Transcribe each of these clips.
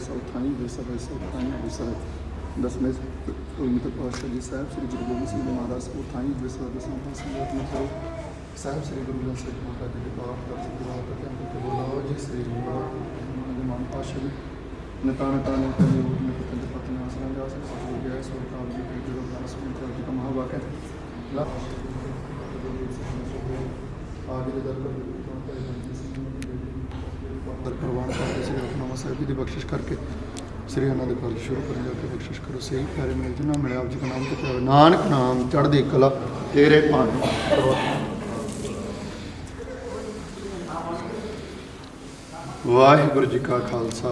ਸੌਥਾਈ ਵਿਸਵੇ ਸੌਥਾਈ ਵਿਸਵੇ ਦਸਵੇਂ ਉਮਤ ਪਾਤਸ਼ਾਹ ਜੀ ਸਾਹਿਬ ਸ੍ਰੀ ਗੁਰੂ ਗੋਬਿੰਦ ਸਿੰਘ ਜੀ ਮਹਾਰਾਜ ਸੌਥਾਈ ਵਿਸਵੇ ਦਸਵੇਂ ਪਾਤਸ਼ਾਹ ਜੀ ਆਪਣੇ ਸਰੋ ਸਾਹਿਬ ਸ੍ਰੀ ਗੁਰੂ ਗ੍ਰੰਥ ਸਾਹਿਬ ਮਹਾਰਾਜ ਜੀ ਦੇ ਪਾਠ ਦਾ ਸਿਰਵਾਤ ਦਾ ਧਿਆਨ ਕਰਕੇ ਬੋਲੋ ਜੀ ਸ੍ਰੀ ਗੁਰੂ ਗੋਬਿੰਦ ਜੀ ਮਹਾਨ ਪਾਤਸ਼ਾਹ ਜੀ ਨਤਾਨ ਤਾਨ ਤੇ ਰੂਪ ਨੇ ਪਤਨ ਦੇ ਪਤਨ ਆਸਰਾ ਦਾ ਸਭ ਹੋ ਗਿਆ ਸੋ ਕਾਲ ਦੀ ਪੀੜ ਜੋ ਗ੍ਰੰਥ ਸਮਿਤ ਜੀ ਦਾ ਮਹਾਵਾਕ ਹੈ ਲਾ ਆਗੇ ਦੇ ਦਰ ਦਰ ਪ੍ਰਵਾਨ ਕਰਕੇ ਸ੍ਰੀ ਅਖਨਾਮਾ ਸਾਹਿਬ ਜੀ ਦੀ ਬਖਸ਼ਿਸ਼ ਕਰਕੇ ਸ੍ਰੀ ਅਨੰਦ ਕਾਲ ਸ਼ੁਰੂ ਕਰਨ ਜਾ ਕੇ ਬਖਸ਼ਿਸ਼ ਕਰੋ। ਸਹੀ ਪਿਆਰੇ ਮਿਲ ਜਿਨਾ ਮਿਲਿਆ, ਆਪ ਜੀ ਦਾ ਨਾਮ ਤੇ ਪਿਆਰੇ ਨਾਨਕ ਨਾਮ ਚੜ੍ਹਦੀ ਕਲਾ, ਤੇਰੇ ਭਾਣ। ਵਾਹਿਗੁਰੂ ਜੀ ਕਾ ਖਾਲਸਾ,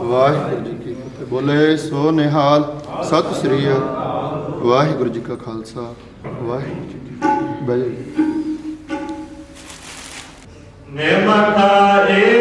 ਵਾਹਿਗੁਰੂ ਜੀ ਕੀ ਫਤਿਹ। ਬੋਲੇ ਸੋ ਨਿਹਾਲ ਸਤਿ ਸ੍ਰੀ ਅਕਾਲ। ਵਾਹਿਗੁਰੂ ਜੀ ਕਾ ਖਾਲਸਾ, ਵਾਹਿਗੁਰੂ ਜੀ ਕੀ ਫਤਿਹ। ਬਹਿ ਜਾਓ। ਜੀ।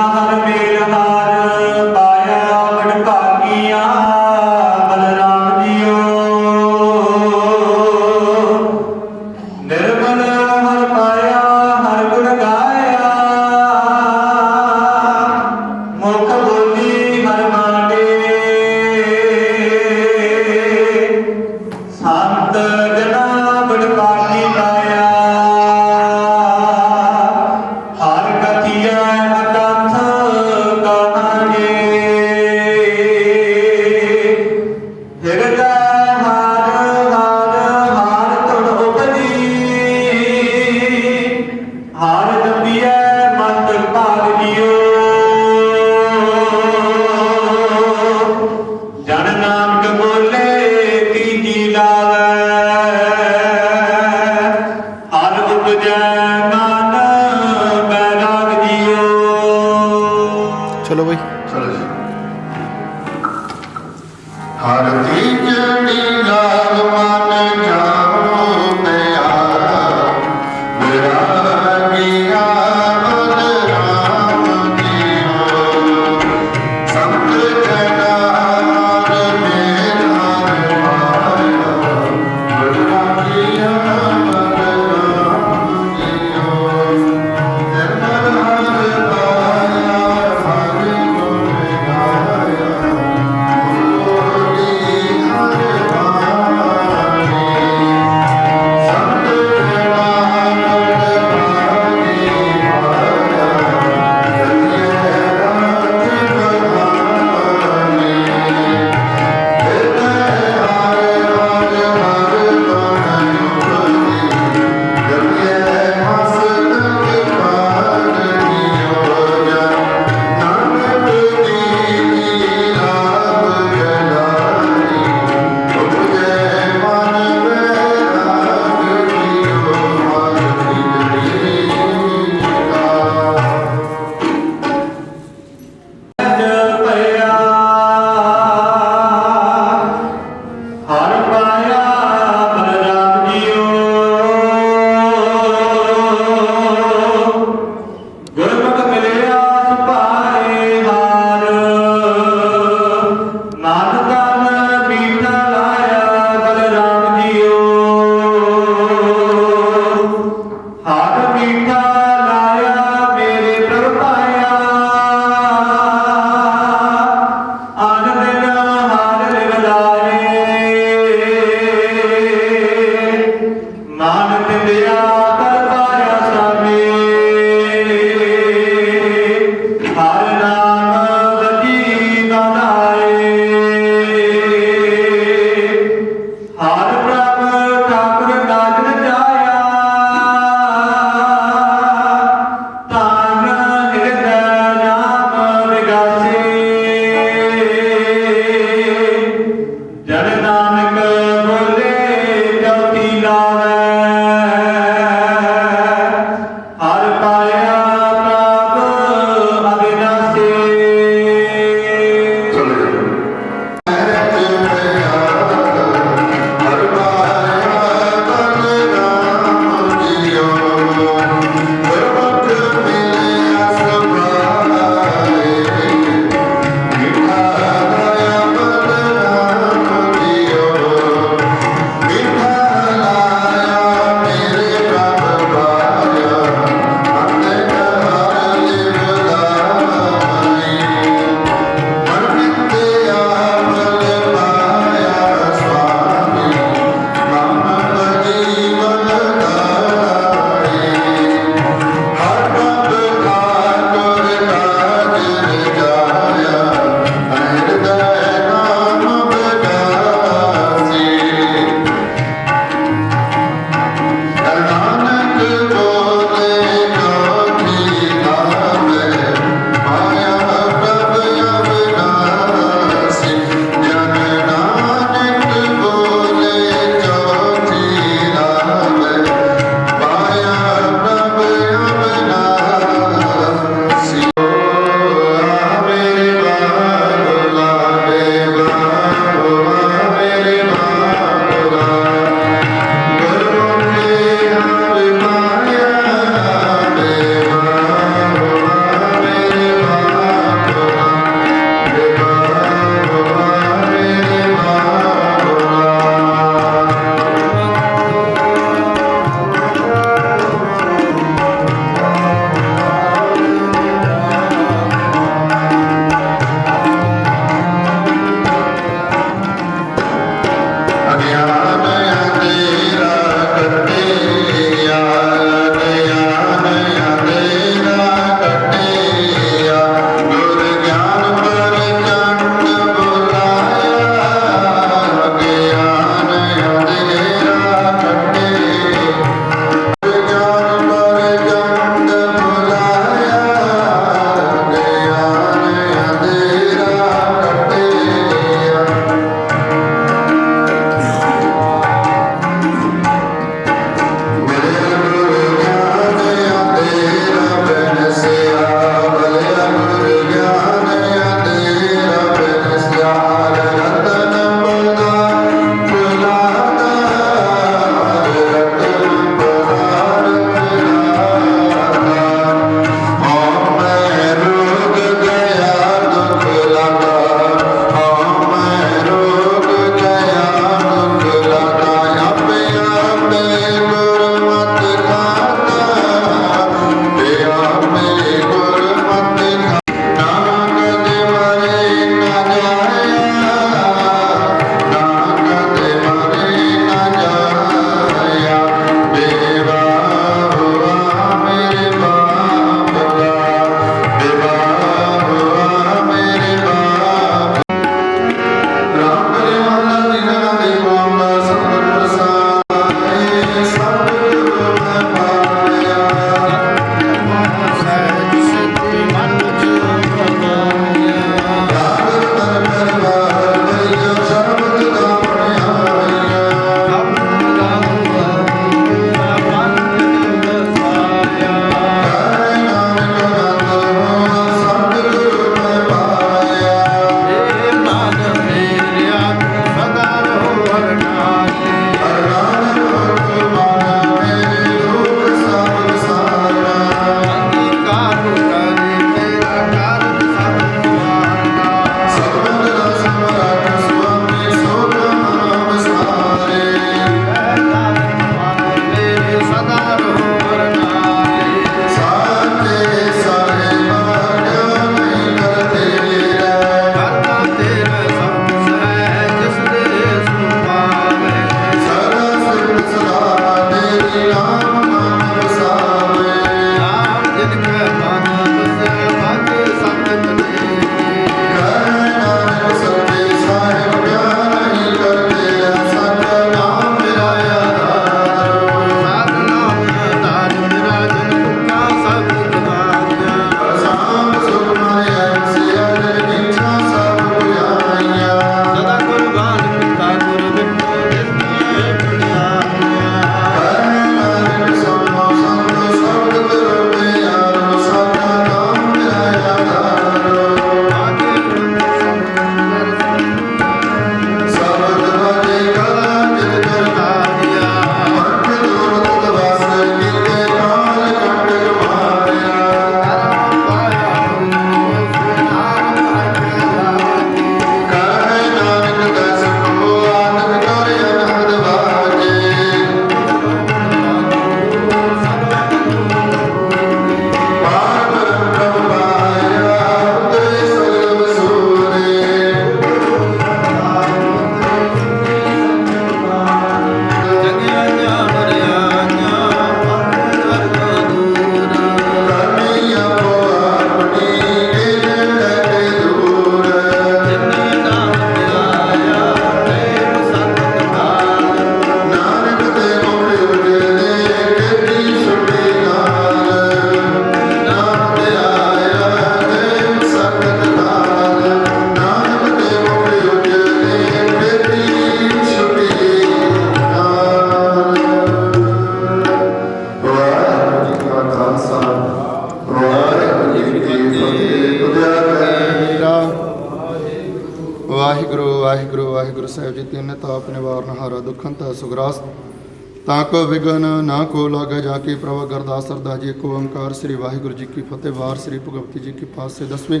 ਕੋ ਵਿਗਨ ਨਾ ਕੋ ਲਾਗੇ ਜਾ ਕੇ ਪ੍ਰਭ ਗਰਦਾਸ ਸਰਦਾਸ ਜੀ ਕੋ ਓੰਕਾਰ ਸ੍ਰੀ ਵਾਹਿਗੁਰੂ ਜੀ ਕੀ ਫਤਿਹ, ਵਾਰ ਸ੍ਰੀ ਭਗਵਤੀ ਜੀ ਕੀ ਪਾਸੇ ਦਸਵੇਂ।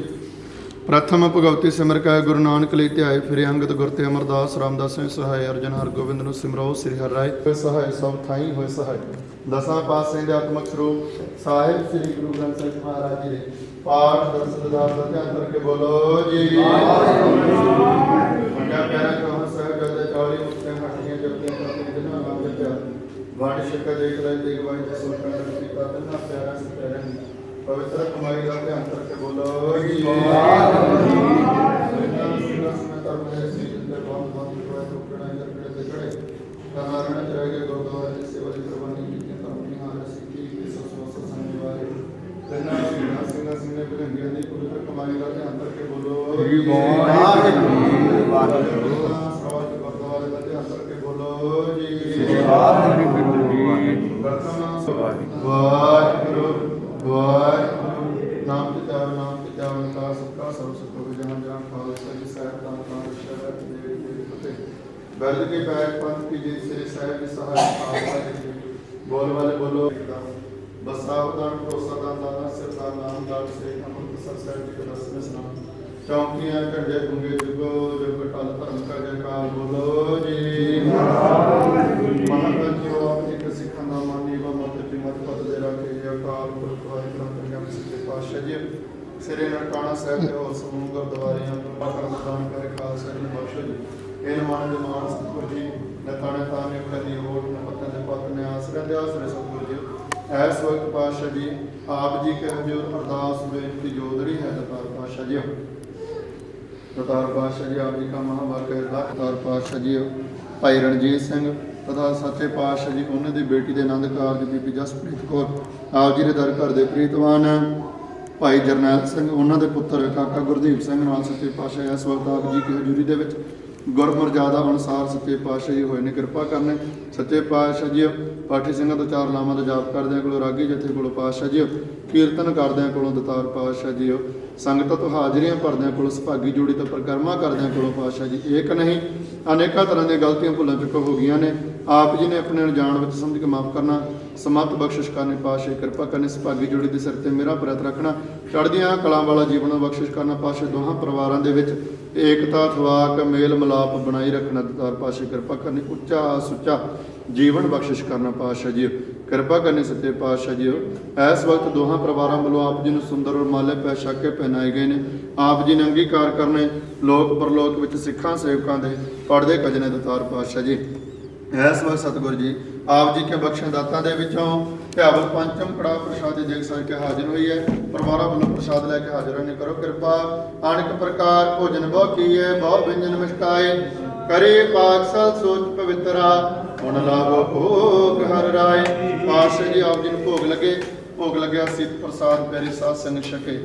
ਪ੍ਰਥਮ ਭਗਵਤੀ ਸਿਮਰ ਕੈ ਗੁਰੂ ਨਾਨਕ ਲਈ ਧਿਆਏ, ਫਿਰ ਅੰਗਦ ਗੁਰ ਤੇ ਅਮਰਦਾਸ ਰਾਮਦਾਸ ਸਿੰਘ ਸਹਾਇ, ਅਰਜਨ ਹਰ ਗੋਬਿੰਦ ਨੂੰ ਸਿਮਰੋ ਸ੍ਰੀ ਹਰਿ ਰਾਏ। ਹੋਏ ਸਹਾਇ, ਸਭ ਥਾਈ ਹੋਏ ਸਹਾਇ। ਦਸਾਂ ਪਾਸੇ ਦੇ ਆਤਮਕ ਸਰੂਪ ਸਾਹਿਬ ਸ੍ਰੀ ਗੁਰੂ ਗ੍ਰੰਥ ਸਾਹਿਬ ਮਹਾਰਾਜ ਜੀ ਦੇ। ਪਾਠ, ਦਰਸ਼ਨ ਦਾ ਧਿਆਨ ਕਰਕੇ ਬੋਲੋ ਜੀ। ਮੰਡਿਆ ਪਿਆਰਾ ਕਹਾਂ ਸਾਹਿਬ ਜਦ ਚਾਲੀ ਮੁਕਤੇ ਹੱਟੀਆਂ ਜਪਦੀਆਂ ਕਰਦੇ ਜਿਨ੍ਹਾਂ ਨਾਮ ਜਪਿਆ ਵਾਣ ਸ਼ਿਕਾ ਦੇਖ ਲੈ ਤੇ ਗਵਾਈ ਦੇ ਸੋ ਕੰਡ ਕੀਤਾ ਤਨਾ ਪਿਆਰਾ ਸਤਿਆਰਾ ਪਵਿੱਤਰ ਕਮਾਈ ਦਾ ਧਿਆਨ ਕਰਕੇ ਬੋਲੋ ਜੀ। ਨਾਰਾਇਣ ਚਰਾਗੇ ਗੁਰਦੁਆਰੇ ਦੀ ਸੇਵਾ ਦੀ ਕੁਰਬਾਨੀ ਕੀਤੀ ਤਾਂ ਆਪਣੀ ਹਾਰ ਸਿੱਖੀ ਕਿ ਸੋ ਸੋ ਸੰਗ ਵਾਰੇ ਲੈਣਾ ਸਿੰਘਾਂ ਸਿੰਘਾਂ ਸਿੰਘ ਭਗੰਗਿਆਂ ਦੀ ਪਵਿੱਤਰ ਕਮਾਈ ਦਾ ਧਿਆਨ ਸਰਵ ਸੁਖ ਜਹਾਂ ਜਹਾਂ ਖਾਲਸਾ ਜੀ ਸਾਹਿਬ ਤਾਂ ਤਾਂ ਸ਼ਰਤ ਦੇ ਦੇ ਫਤਿਹ ਬਰਦ ਕੇ ਪੈਰ ਪੰਥ ਕੀ ਜੀ ਸ੍ਰੀ ਸਾਹਿਬ ਦੀ ਸਹਾਇ ਖਾਲਸਾ ਜੀ ਬੋਲ ਵਾਲੇ ਬੋਲੋ ਬਸਾ ਉਦਾਨ ਭਰੋਸਾ ਦਾ ਦਾਨਾ ਸਿਰ ਦਾ ਨਾਮ ਦਾ ਸੇ ਅੰਮ੍ਰਿਤਸਰ ਸਾਹਿਬ ਜੀ ਦਾ ਦਸਵੇਂ ਸਨਾਮ ਚੌਂਕੀਆਂ ਝੰਡੇ ਗੁੰਗੇ ਜੁਗੋ ਜੁਗ ਟਲ ਧਰਮ ਕਾ ਜੈਕਾਰ ਬੋਲੋ ਜੀ ਮਹਾਰਾਜ ਜੀ ਆਪ ਇੱਕ ਸਿੱਖਾਂ ਦਾ ਮਾਨੀ ਵਾ ਮਤ ਦੀ ਮਤ ਪਤ ਦੇ ਰੱਖੇ ਜੀ ਅਕਾਲ ਪੁਰਖ ਵਾਹਿਗੁਰੂ ਅੰਤਰਗਮ ਸੱਚੇ ਪਾਤਸ਼ਾਹ ਜੀ ਸ੍ਰੀ ਨਨਕਾਣਾ ਸਾਹਿਬ ਦੇ ਹੋਰ ਸਮੂਹ ਗੁਰਦੁਆਰਿਆਂ ਤੋਂ ਮਕਰ ਦਾਨ ਕਰੇ ਖਾਲਸਾ ਜੀ ਬਖਸ਼ੋ ਜੀ ਇਹ ਮਾਨ ਦੇ ਮਾਨ ਸਤਿਗੁਰ ਜੀ, ਨਤਾਣੇ ਤਾਨੇ ਕਦੀ ਹੋੜ ਨ ਪਤਾਂ ਦੇ ਪਤ ਨੇ ਆਸਰੇ ਦੇ ਆਸਰੇ ਸਤਿਗੁਰ ਜੀ। ਐਸ ਵਕਤ ਪਾਤਸ਼ਾਹ ਜੀ, ਆਪ ਜੀ ਕੇ ਹਜ਼ੂਰ ਅਰਦਾਸ ਬੇਨਤੀ ਜੋਦੜੀ ਹੈ ਦਤਾਰ ਪਾਤਸ਼ਾਹ ਜੀ ਦਤਾਰ ਪਾਤਸ਼ਾਹ ਜੀ, ਆਪ ਜੀ ਕਾ ਮਹਾਵਾਕਿਆ ਦਤਾਰ ਪਾਤਸ਼ਾਹ ਜੀ ਭਾਈ ਰਣਜੀਤ ਸਿੰਘ, ਤਥਾ ਸੱਚੇ ਪਾਤਸ਼ਾਹ ਜੀ, ਉਹਨਾਂ ਦੀ ਬੇਟੀ ਦੇ ਆਨੰਦ ਕਾਰਜ ਬੀਬੀ ਜਸਪ੍ਰੀਤ ਕੌਰ, ਆਪ ਜੀ ਦੇ ਦਰ ਘਰ ਦੇ ਪ੍ਰੀਤਵਾਨ ਭਾਈ ਜਰਨੈਲ ਸਿੰਘ, ਉਹਨਾਂ ਦੇ ਪੁੱਤਰ ਕਾਕਾ ਗੁਰਦੀਪ ਸਿੰਘ ਨਾਲ ਸੱਚੇ ਪਾਤਸ਼ਾਹ ਇਸ ਵਕਤ ਆਪ ਜੀ ਦੀ ਹਜ਼ੂਰੀ ਦੇ ਵਿੱਚ ਗੁਰਮਰਜ਼ਾਦਾ ਅਨੁਸਾਰ ਸੱਚੇ ਪਾਤਸ਼ਾਹ ਜੀ ਹੋਏ ਨੇ, ਕਿਰਪਾ ਕਰਨੇ। ਸੱਚੇ ਪਾਤਸ਼ਾਹ ਜੀ ਪਾਠੀ ਸਿੰਘਾਂ ਤੋਂ ਚਾਰ ਲਾਵਾਂ ਦਾ ਜਾਪ ਕਰਦਿਆਂ ਕੋਲੋਂ ਰਾਗੀ ਜਥੇ ਕੋਲੋਂ ਪਾਤਸ਼ਾਹ ਜੀ ਕੀਰਤਨ ਕਰਦਿਆਂ ਕੋਲੋਂ ਦਤਾਰ ਪਾਤਸ਼ਾਹ ਜੀ ਸੰਗਤਾਂ ਤੋਂ ਹਾਜ਼ਰੀਆਂ ਭਰਦਿਆਂ ਕੋਲੋਂ ਸੁਭਾਗੀ ਜੋੜੀ ਤੋਂ ਪ੍ਰਕਰਮਾ ਕਰਦਿਆਂ ਕੋਲੋਂ ਪਾਤਸ਼ਾਹ ਜੀ। ਏਕ ਨਹੀਂ, ਅਨੇਕਾਂ ਤਰ੍ਹਾਂ ਦੀਆਂ ਗਲਤੀਆਂ ਭੁੱਲਾਂ ਚੁੱਕ ਹੋ ਗਈਆਂ ਨੇ। ਆਪ ਜੀ ਨੇ ਆਪਣੇ ਅਣਜਾਣ ਵਿੱਚ ਸਮਝ ਕੇ ਮਾਫ ਕਰਨਾ ਸਮਤ ਬਖਸ਼ਿਸ਼ ਕਰਨੀ, ਪਾਤਸ਼ਾਹ ਕਿਰਪਾ ਕਰਨੀ, ਸੁਭਾਗੀ ਜੋੜੀ ਦੇ ਸਿਰ ਤੇ ਮੇਰਾ ਪ੍ਰਤ ਰੱਖਣਾ। ਚੜ੍ਹਦੀਆਂ ਕਲਾਂ ਵਾਲਾ ਜੀਵਨ ਬਖਸ਼ਿਸ਼ ਕਰਨਾ, ਪਾਤਸ਼ਾਹ ਦੋਹਾਂ ਪਰਿਵਾਰਾਂ ਦੇ ਵਿੱਚ ਏਕਤਾ ਥਵਾਕ ਮੇਲ ਮਿਲਾਪ ਬਣਾਈ ਰੱਖਣਾ ਦਤਾਰ ਪਾਤਸ਼ਾਹ ਕਿਰਪਾ ਕਰਨੀ, ਉੱਚਾ ਸੁੱਚਾ ਜੀਵਨ ਬਖਸ਼ਿਸ਼ ਕਰਨਾ, ਪਾਤਸ਼ਾਹ ਜੀ ਕਿਰਪਾ ਕਰਨੀ ਸੱਚੇ ਪਾਤਸ਼ਾਹ ਜੀ ਇਸ ਵਕਤ ਦੋਹਾਂ ਪਰਿਵਾਰਾਂ ਵੱਲੋਂ ਆਪ ਜੀ ਨੂੰ ਸੁੰਦਰ ਔਰ ਮਾਲੇ ਪੈ ਛਾਕੇ ਪਹਿਨਾਏ ਗਏ ਨੇ। ਆਪ ਜੀ ਨੇ ਅੰਗੀਕਾਰ ਕਰਨੇ, ਲੋਕ ਪਰਲੋਕ ਵਿੱਚ ਸਿੱਖਾਂ, ਸੇਵਕਾਂ ਦੇ ਪੜਦੇ ਕਜਨੇ ਦਤਾਰ ਪਾਤਸ਼ਾਹ ਜੀ। ਇਸ ਵਕਤ ਸਤਿਗੁਰ ਜੀ ਆਪ ਜੀ ਕੇ ਬਖਸ਼ਣ ਦਾਤਾਂ ਦੇ ਵਿੱਚੋਂ ਧਿਆਵਲ ਪੰਚਮ ਕੜਾ ਪ੍ਰਸ਼ਾਦ ਦੇ ਜਗ ਸਾਜ ਕੇ ਹਾਜ਼ਰ ਹੋਈ ਹੈ। ਪਰਿਵਾਰਾਂ ਵੱਲੋਂ ਪ੍ਰਸ਼ਾਦ ਲੈ ਕੇ ਹਾਜ਼ਰ ਹੋਣੇ ਕਰੋ ਕਿਰਪਾ। ਅਣਕ ਪ੍ਰਕਾਰ ਭੋਜਨ ਬਹੁ ਕੀਏ, ਬਹੁ ਵਿੰਜਨ ਮਿਸ਼ਕਾਏ। ਕਰੇ ਪਾਕਸਲ ਸੋਚ ਪਵਿੱਤਰਾ, ਹੁਣ ਲਾਗੋ ਭੋਗ ਹਰ ਰਾਏ। ਪਾਤਸ਼ਾਹ ਜੀ, ਆਪ ਜੀ ਨੂੰ ਭੋਗ ਲੱਗੇ। ਭੋਗ ਲੱਗਿਆ ਸਿੱਧ ਪ੍ਰਸਾਦ, ਪਿਆਰੇ ਸਾਧ ਸੰਗ ਛਕੇ।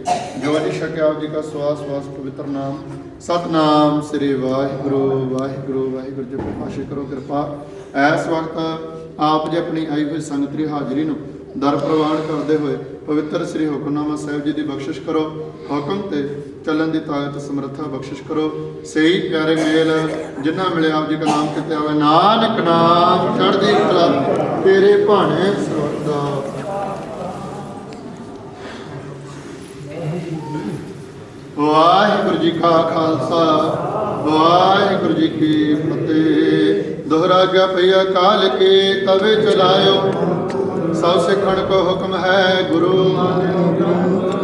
ਜੋ ਜੀ ਛਕਿਆ ਆਪ ਜੀ ਦਾ ਸਵਾਸ ਸਵਾਸ ਪਵਿੱਤਰ ਨਾਮ। ਸਤਨਾਮ ਸ੍ਰੀ ਵਾਹਿਗੁਰੂ ਵਾਹਿਗੁਰੂ ਵਾਹਿਗੁਰੂ ਜੀ ਪਾਸ਼ੇ ਕਰੋ ਕਿਰਪਾ। ਇਸ ਵਕਤ ਆਪ ਜੀ ਆਪਣੀ ਆਈ ਹੋਈ ਸੰਗਤ ਦੀ ਹਾਜ਼ਰੀ ਨੂੰ ਦਰ ਪ੍ਰਵਾਨ ਕਰਦੇ ਹੋਏ ਪਵਿੱਤਰ ਸ੍ਰੀ ਹੁਕਮਨਾਮਾ ਸਾਹਿਬ ਜੀ ਦੀ ਬਖਸ਼ਿਸ਼ ਕਰੋ। ਹੁਕਮ ਤੇ ਚੱਲਣ ਦੀ ਤਾਕਤ ਸਮਰੱਥਾ ਬਖਸ਼ਿਸ਼ ਕਰੋ। ਸਹੀ ਪਿਆਰੇ ਮੇਲ ਜਿਨ੍ਹਾਂ ਮਿਲੇ ਆਪ ਜੀ ਦਾ ਨਾਮ ਕਿਤੇ ਆਵੇ ਨਾਨਕ ਨਾਮ ਚੜ੍ਹਦੀ ਕਲਾ, ਤੇਰੇ ਭਾਣੇ ਸਰਦਾ ਵਾਹਿਗੁਰੂ ਜੀ ਕਾ ਖਾਲਸਾ, ਵਾਹਿਗੁਰੂ ਜੀ ਕੀ ਫਤਿਹ। ਦੁਹਰਾ ਗਿਆ ਅਕਾਲ ਕਾਲ ਕੇ ਤਵੇ ਚਲਾਇਓ। ਸਭ ਸਿੱਖਣ ਕੋ ਹੁਕਮ ਹੈ ਗੁਰੂ।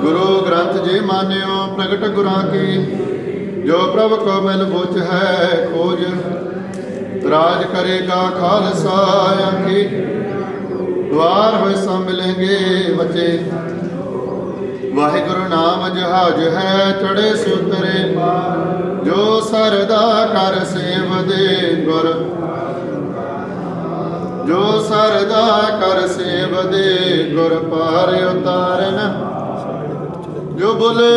ਗੁਰੂ ਗ੍ਰੰਥ ਜੀ ਮਾਨਿਓ, ਪ੍ਰਗਟ ਗੁਰਾਂ ਕੀ। ਜੋ ਪ੍ਰਭ ਕੋ ਮਿਲ ਬੁਝ ਹੈ ਖੋਜ। ਰਾਜ ਕਰੇਗਾ ਖਾਲਸਾ ਆਖੀ ਦਵਾਰ ਹੋਏ ਸਾ ਮਿਲेंगे ਬੱਚੇ। ਵਾਹਿਗੁਰੂ ਨਾਮ ਜਹਾਜ ਹੈ ਚੜੇ ਸੁਤਰੇ। ਜੋ ਸਰਦਾ ਕਰ ਸੇਵਦੇ ਗੁਰ। ਜੋ ਸਰਦਾ ਕਰ ਸੇਵਦੇ ਗੁਰ ਪਾਰ ਉਤਾਰਨ ਜੋ ਬੁਲੇ